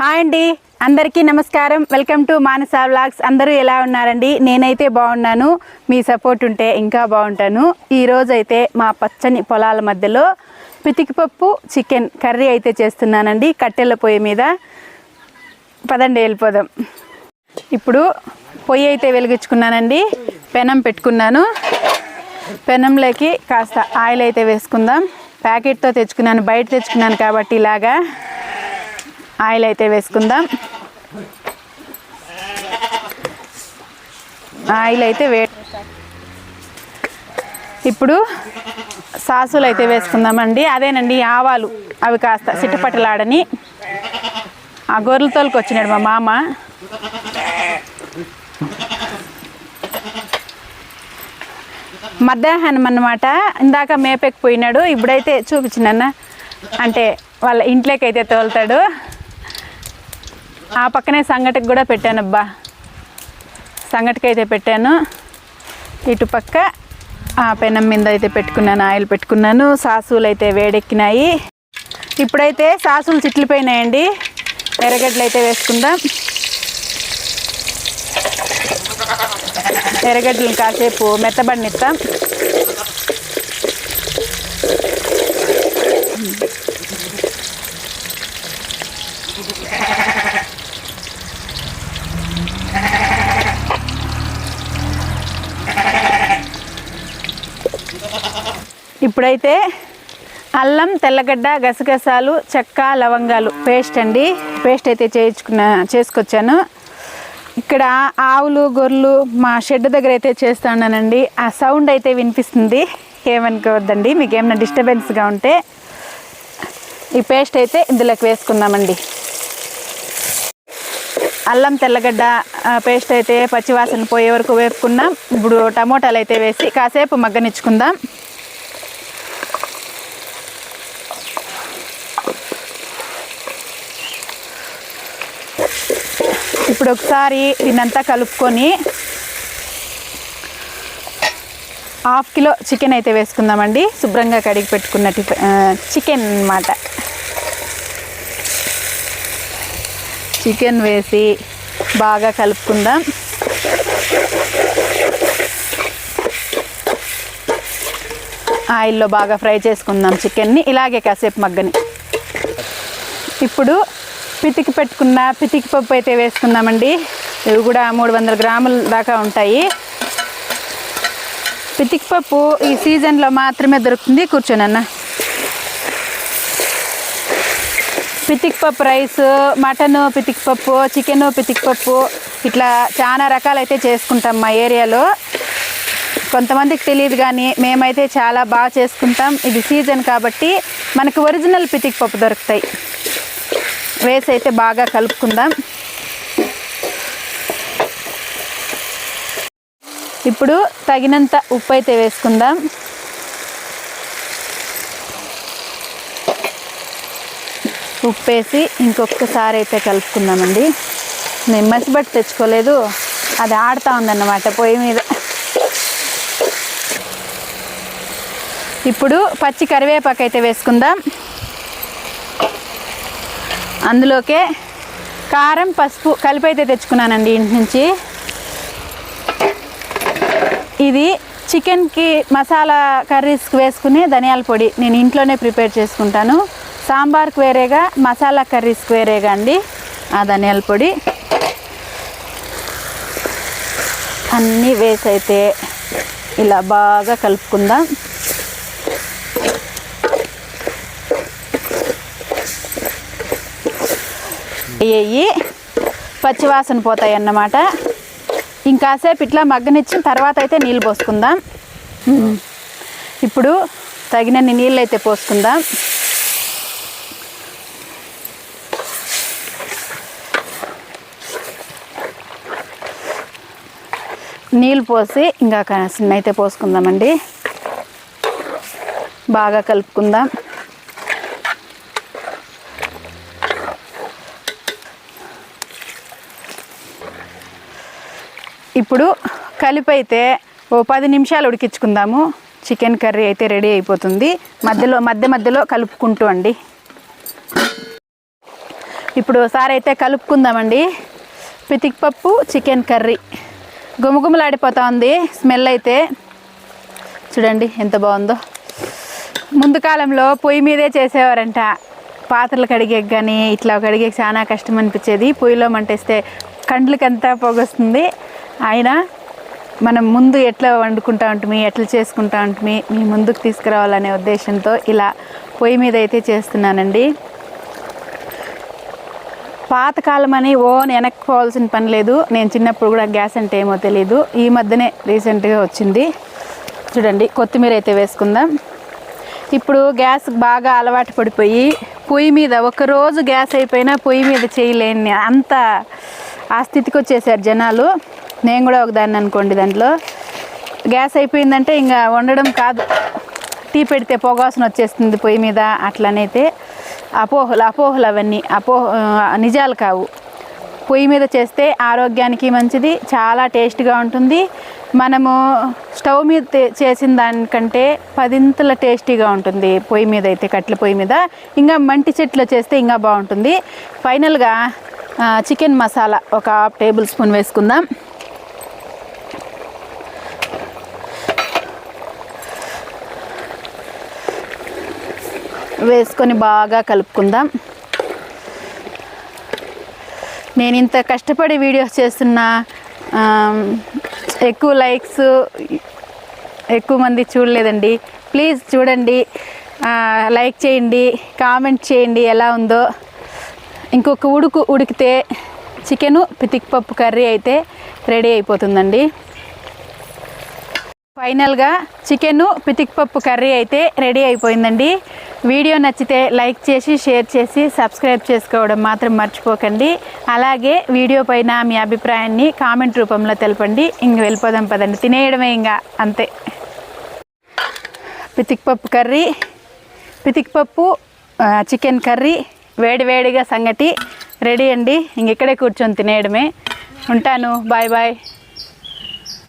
Hi అండి. అందరికీ నమస్కారం. Welcome to Manasa vlogs. అందరూ ఎలా ఉన్నారండి? నేనైతే బాగున్నాను. మీ సపోర్ట్ ఉంటే ఇంకా బాగుంటాను. ఈరోజు అయితే మా పచ్చని పొలాల మధ్యలో పితికిపప్పు చికెన్ కర్రీ అయితే చేస్తున్నానండి. కట్టెల పొయ్యి మీద. పదండి వెళ్ళిపోదాం. ఇప్పుడు పొయ్యి అయితే వెలిగించుకున్నానండి. పెనం పెట్టుకున్నాను. పెనంలోకి కాస్త ఆయిల్ అయితే వేసుకుందాం. ప్యాకెట్తో తెచ్చుకున్నాను. బయట తెచ్చుకున్నాను కాబట్టి ఇలాగా. ఆయిల్ అయితే వేసుకుందాం. ఆయిల్ అయితే వే ఇప్పుడు సాసులు అయితే వేసుకుందామండి. అదేనండి ఆవాలు. అవి కాస్త సిట్టపట్టలాడని ఆ గొర్రెల తోలుకు వచ్చినాడు మా మామ. మధ్యాహ్నం అన్నమాట. ఇందాక మేపెక్కిపోయినాడు ఇప్పుడైతే చూపించినన్న అంటే వాళ్ళ ఇంట్లోకి అయితే తోలుతాడు. ఆ పక్కనే సంగటికి కూడా పెట్టాను అబ్బా. సంగటికి అయితే పెట్టాను. ఇటు పక్క ఆ పెనం మీద అయితే పెట్టుకున్నాను ఆయిల్ పెట్టుకున్నాను. సాసులు అయితే వేడెక్కినాయి. ఇప్పుడైతే సాసులు చిట్లిపోయినాయండి. ఎర్రగడ్డలు అయితే వేసుకుందాం. ఎర్రగడ్డలు కాసేపు మెత్తబడినిస్తాం ఇప్పుడైతే అల్లం తెల్లగడ్డ గసగసాలు చెక్క లవంగాలు పేస్ట్ అండి. పేస్ట్ అయితే చేయించుకున్న చేసుకొచ్చాను. ఇక్కడ ఆవులు గొర్రెలు మా షెడ్ దగ్గర అయితే చేస్తా ఉన్నానండి. ఆ సౌండ్ అయితే వినిపిస్తుంది. ఏమనుకోవద్దండి మీకు ఏమైనా డిస్టర్బెన్స్గా ఉంటే ఈ పేస్ట్ అయితే ఇందులోకి వేసుకుందామండి. అల్లం తెల్లగడ్డ పేస్ట్ అయితే పచ్చివాసన పోయే వరకు వేపుకున్నాం. ఇప్పుడు టమోటాలు అయితే వేసి కాసేపు మగ్గనిచ్చుకుందాం. ఇప్పుడు ఒకసారి దీన్నంతా కలుపుకొని హాఫ్ కిలో చికెన్ అయితే వేసుకుందామండి. శుభ్రంగా కడిగి పెట్టుకున్న చికెన్ అన్నమాట. చికెన్ వేసి బాగా కలుపుకుందాం. ఆయిల్లో బాగా ఫ్రై చేసుకుందాం చికెన్ని. ఇలాగే కాసేపు మగ్గని. ఇప్పుడు పితికి పెట్టుకున్న పితికి పప్పు అయితే వేసుకుందామండి. ఇవి కూడా మూడు వందల గ్రాముల దాకా ఉంటాయి. పితికి పప్పు ఈ సీజన్లో మాత్రమే దొరుకుతుంది. కూర్చోనన్న పితికి పప్పు రైస్ మటన్ పితికి పప్పు చికెన్ పితికి పప్పు ఇట్లా చాలా రకాలైతే చేసుకుంటాం మా ఏరియాలో. కొంతమందికి తెలియదు కానీ మేమైతే చాలా బాగా చేసుకుంటాం. ఇది సీజన్ కాబట్టి మనకు ఒరిజినల్ పితికి పప్పు దొరుకుతాయి. వేసి అయితే బాగా కలుపుకుందాం. ఇప్పుడు తగినంత ఉప్పు అయితే వేసుకుందాం. ఉప్పు వేసి ఇంకొకసారి అయితే కలుపుకుందామండి. నేను మసిబట్టి తెచ్చుకోలేదు. అది ఆడుతూ ఉందన్నమాట పొయ్యి మీద. ఇప్పుడు పచ్చి కరివేపాకు అయితే వేసుకుందాం. అందులోకే కారం పసుపు కలిపి అయితే తెచ్చుకున్నానండి ఇంటి నుంచి. ఇది చికెన్కి మసాలా కర్రీస్కి వేసుకునే ధనియాల పొడి. నేను ఇంట్లోనే ప్రిపేర్ చేసుకుంటాను. సాంబార్కి వేరేగా మసాలా కర్రీస్కి వేరేగా అండి ఆ ధనియాల పొడి. అన్నీ వేసి అయితే ఇలా బాగా కలుపుకుందాం. వేయి పచ్చివాసన పోతాయి అన్నమాట ఇంకాసేపు ఇట్లా మగ్గనిచ్చిన తర్వాత అయితే నీళ్ళు పోసుకుందాం. ఇప్పుడు తగినన్ని నీళ్ళు అయితే పోసుకుందాం. నీళ్ళు పోసి ఇంకా అయితే పోసుకుందామండి. బాగా కలుపుకుందాం. ఇప్పుడు కలిపి అయితే ఓ పది నిమిషాలు ఉడికించుకుందాము. చికెన్ కర్రీ అయితే రెడీ అయిపోతుంది. మధ్యలో మధ్య మధ్యలో కలుపుకుంటూ అండి. ఇప్పుడు ఒకసారి అయితే కలుపుకుందామండి. పితికిపప్పు చికెన్ కర్రీ. గుమగుమలాడిపోతా ఉంది. స్మెల్ అయితే చూడండి ఎంత బాగుందో. ముందు కాలంలో పొయ్యి మీదే చేసేవారంట. పాత్రలు కడిగే కానీ ఇట్లా కడిగే చాలా కష్టం అనిపించేది. పొయ్యిలో మంటేస్తే కండ్లకంతా పొగొస్తుంది. ఆయన మనం ముందు ఎట్లా వండుకుంటా ఉంటుంది ఎట్లా చేసుకుంటా ఉంటుంది మీ ముందుకు తీసుకురావాలనే ఉద్దేశంతో ఇలా పొయ్యి మీద అయితే చేస్తున్నానండి. పాతకాలం అని ఓన్ వెనక్కిపోవాల్సిన పని లేదు. నేను చిన్నప్పుడు కూడా గ్యాస్ అంటే ఏమో తెలియదు ఈ మధ్యనే రీసెంట్గా వచ్చింది. చూడండి కొత్తిమీర అయితే వేసుకుందాం. ఇప్పుడు గ్యాస్ బాగా అలవాటు పడిపోయి పొయ్యి మీద ఒకరోజు గ్యాస్ అయిపోయినా పొయ్యి మీద చేయలేని అంత ఆ స్థితికి వచ్చేసారు జనాలు. నేను కూడా ఒకదాన్ని అనుకోండి దాంట్లో. గ్యాస్ అయిపోయిందంటే ఇంకా వండడం కాదు. టీ పెడితే పొగాసన వచ్చేస్తుంది పొయ్యి మీద అట్లనైతే. అపోహలు అపోహలు అవన్నీ అపోహ నిజాలు కావు. పొయ్యి మీద చేస్తే ఆరోగ్యానికి మంచిది చాలా టేస్ట్గా ఉంటుంది. మనము స్టవ్ మీద చేసిన దానికంటే పదింతల టేస్టీగా ఉంటుంది పొయ్యి మీద అయితే కట్టెల పొయ్యి మీద. ఇంకా మంటి చెట్లు చేస్తే ఇంకా బాగుంటుంది. ఫైనల్గా చికెన్ మసాలా ఒక హాఫ్ టేబుల్ స్పూన్ వేసుకుందాం. వేసుకొని బాగా కలుపుకుందాం. నేను ఇంత కష్టపడి వీడియోస్ చేస్తున్నా ఎక్కువ లైక్స్ ఎక్కువ మంది చూడలేదండి. ప్లీజ్ చూడండి లైక్ చేయండి కామెంట్ చేయండి ఎలా ఉందో. ఇంకొక ఉడుకు ఉడికితే చికెను పితికిపప్పు కర్రీ అయితే రెడీ అయిపోతుందండి. ఫైనల్గా చికెను పితికిపప్పు కర్రీ అయితే రెడీ అయిపోయిందండి. వీడియో నచ్చితే లైక్ చేసి షేర్ చేసి సబ్స్క్రైబ్ చేసుకోవడం మాత్రం మర్చిపోకండి. అలాగే వీడియో పైన మీ అభిప్రాయాన్ని కామెంట్ రూపంలో తెలపండి. ఇంక వెళ్ళిపోదాం పదండి. తినేయడమే ఇంకా అంతే. పితికిపప్పు కర్రీ పితికిపప్పు చికెన్ కర్రీ వేడివేడిగా సంగటి రెడీ అండి. ఇంక ఇక్కడే కూర్చొని తినేయడమే. ఉంటాను. Bye bye.